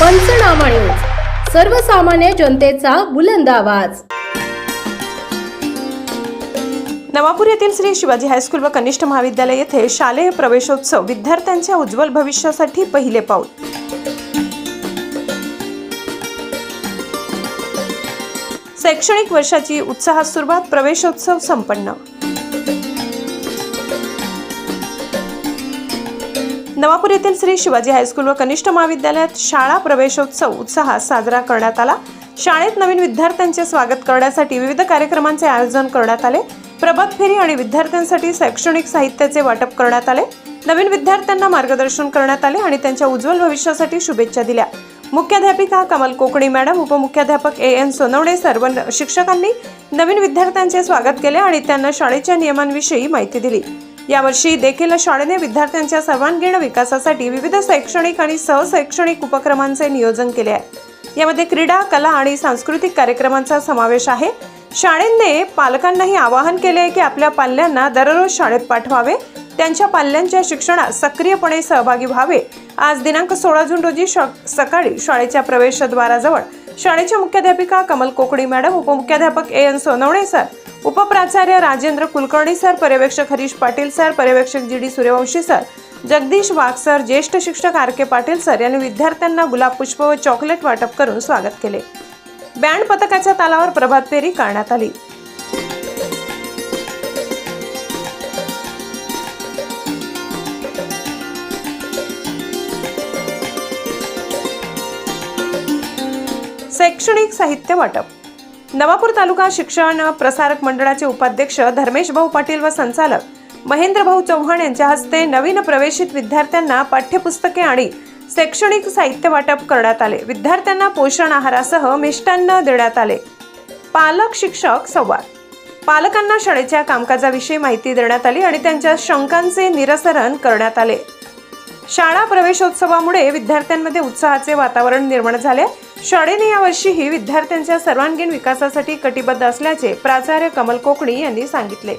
पंचनामा न्यूज. सर्वसामान्य जनतेचा बुलंद आवाज. नवापूर येथील श्री शिवाजी हायस्कूल व कनिष्ठ महाविद्यालय येथे शालेय प्रवेशोत्सव विद्यार्थ्यांच्या उज्ज्वल भविष्यासाठी पहिले पाऊल. शैक्षणिक वर्षाची उत्साहात सुरुवात प्रवेशोत्सव संपन्न. नवापूर येथील श्री शिवाजी हायस्कूल व कनिष्ठ महाविद्यालयात शाळा प्रवेशोत्सव उत्साहात साजरा करण्यात आला. शाळेत नवीन विद्यार्थ्यांचे स्वागत करण्यासाठी विविध कार्यक्रमांचे आयोजन करण्यात आले. प्रभात फेरी आणि विद्यार्थ्यांसाठी शैक्षणिक साहित्याचे वाटप करण्यात आले. नवीन विद्यार्थ्यांना मार्गदर्शन करण्यात आले आणि त्यांच्या उज्ज्वल भविष्यासाठी शुभेच्छा दिल्या. मुख्याध्यापिका कमल कोकणी मॅडम उपमुख्याध्यापक ए एन सोनवणे सर्व न- शिक्षकांनी नवीन विद्यार्थ्यांचे स्वागत केले आणि त्यांना शाळेच्या नियमांविषयी माहिती दिली. यावर्षी देखील शाळेने विद्यार्थ्यांच्या सर्वांगीण विकासासाठी विविध शैक्षणिक आणि सहशैक्षणिक उपक्रमांचे नियोजन केले आहे. यामध्ये क्रीडा कला आणि सांस्कृतिक कार्यक्रमांचा समावेश आहे. शाळेने पालकांनाही आवाहन केले आहे की आपल्या पाल्यांना दररोज शाळेत पाठवावे. त्यांच्या पाल्यांच्या शिक्षणात सक्रियपणे सहभागी व्हावे. आज दिनांक सोळा जून रोजी सकाळी शाळेच्या प्रवेशद्वाराजवळ शाळेच्या मुख्याध्यापिका कमल कोकणी मॅडम उपमुख्याध्यापक ए एन सोनवणे सर उपप्राचार्य राजेंद्र कुलकर्णी सर पर्यवेक्षक हरीश पाटील सर पर्यवेक्षक G D Suryavanshi sir Jagdish Wagh sir ज्येष्ठ शिक्षक आर के पाटील सर यांनी विद्यार्थ्यांना गुलाब पुष्प व चॉकलेट वाटप करून स्वागत केले. बँड पथकाच्या तालावर प्रभात फेरी करण्यात आली. शैक्षणिक साहित्य वाटप नवापूर तालुका शिक्षण प्रसारक मंडळाचे उपाध्यक्ष धर्मेश भाऊ पाटील व संचालक महेंद्र भाऊ चव्हाण यांच्या हस्ते नवीन प्रवेशित विद्यार्थ्यांना पाठ्यपुस्तके आणि शैक्षणिक साहित्य वाटप करण्यात आले. विद्यार्थ्यांना पोषण आहारासह मिष्टान्न देण्यात आले. पालक शिक्षक संवाद. पालकांना शाळेच्या कामकाजाविषयी माहिती देण्यात आली आणि त्यांच्या शंकांचे निरसरण करण्यात आले. शाळा प्रवेशोत्सवामुळे विद्यार्थ्यांमध्ये उत्साहाचे वातावरण निर्माण झाले. शाळेने यावर्षीही विद्यार्थ्यांच्या सर्वांगीण विकासासाठी कटिबद्ध असल्याचे प्राचार्य कमल कोकणी यांनी सांगितले.